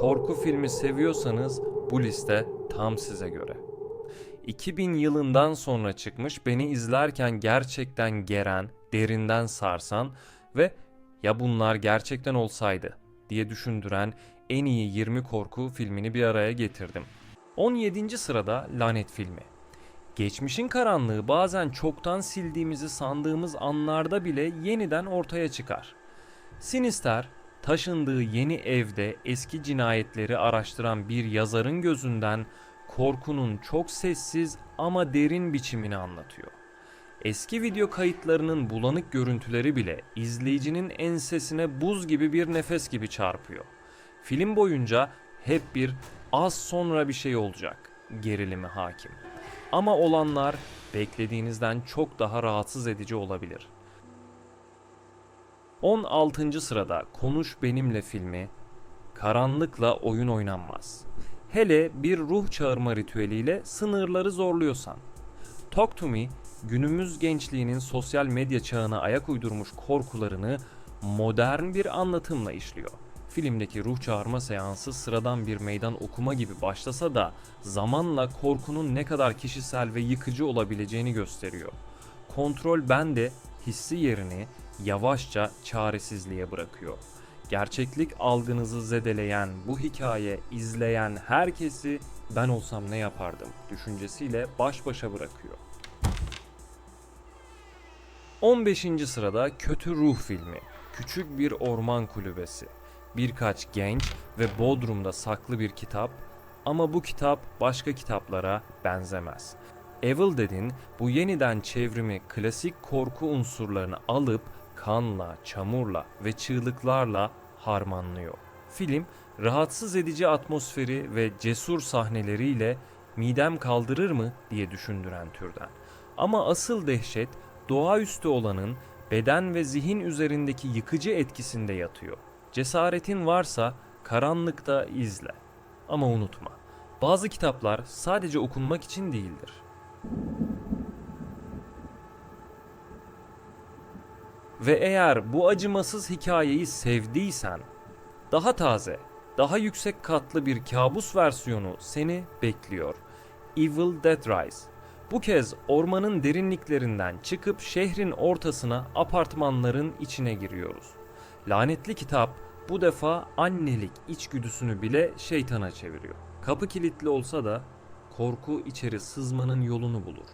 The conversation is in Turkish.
korku filmi seviyorsanız bu liste tam size göre. 2000 yılından sonra çıkmış beni izlerken gerçekten geren, derinden sarsan ve ya bunlar gerçekten olsaydı diye düşündüren en iyi 20 korku filmini bir araya getirdim. 17. sırada Lanet filmi. Geçmişin karanlığı bazen çoktan sildiğimizi sandığımız anlarda bile yeniden ortaya çıkar. Sinister, taşındığı yeni evde eski cinayetleri araştıran bir yazarın gözünden korkunun çok sessiz ama derin biçimini anlatıyor. Eski video kayıtlarının bulanık görüntüleri bile izleyicinin ensesine buz gibi bir nefes gibi çarpıyor. Film boyunca hep bir az sonra bir şey olacak gerilimi hakim. Ama olanlar beklediğinizden çok daha rahatsız edici olabilir. 16. sırada Konuş Benimle filmi Karanlıkla oyun oynanmaz. Hele bir ruh çağırma ritüeliyle sınırları zorluyorsan. Talk to Me günümüz gençliğinin sosyal medya çağına ayak uydurmuş korkularını modern bir anlatımla işliyor. Filmdeki ruh çağırma seansı sıradan bir meydan okuma gibi başlasa da zamanla korkunun ne kadar kişisel ve yıkıcı olabileceğini gösteriyor. Kontrol bende hissi yerini yavaşça çaresizliğe bırakıyor. Gerçeklik algınızı zedeleyen bu hikaye izleyen herkesi ben olsam ne yapardım düşüncesiyle baş başa bırakıyor. 15. sırada Kötü Ruh filmi. Küçük bir orman kulübesi. Birkaç genç ve Bodrum'da saklı bir kitap ama bu kitap başka kitaplara benzemez. Evil Dead'in bu yeniden çevrimi klasik korku unsurlarını alıp kanla, çamurla ve çığlıklarla harmanlıyor. Film rahatsız edici atmosferi ve cesur sahneleriyle midem kaldırır mı diye düşündüren türden. Ama asıl dehşet doğaüstü olanın beden ve zihin üzerindeki yıkıcı etkisinde yatıyor. Cesaretin varsa karanlıkta izle. Ama unutma, bazı kitaplar sadece okunmak için değildir. Ve eğer bu acımasız hikayeyi sevdiysen, daha taze, daha yüksek katlı bir kabus versiyonu seni bekliyor. Evil Dead Rise. Bu kez ormanın derinliklerinden çıkıp şehrin ortasına apartmanların içine giriyoruz. Lanetli kitap bu defa annelik içgüdüsünü bile şeytana çeviriyor. Kapı kilitli olsa da korku içeri sızmanın yolunu bulur.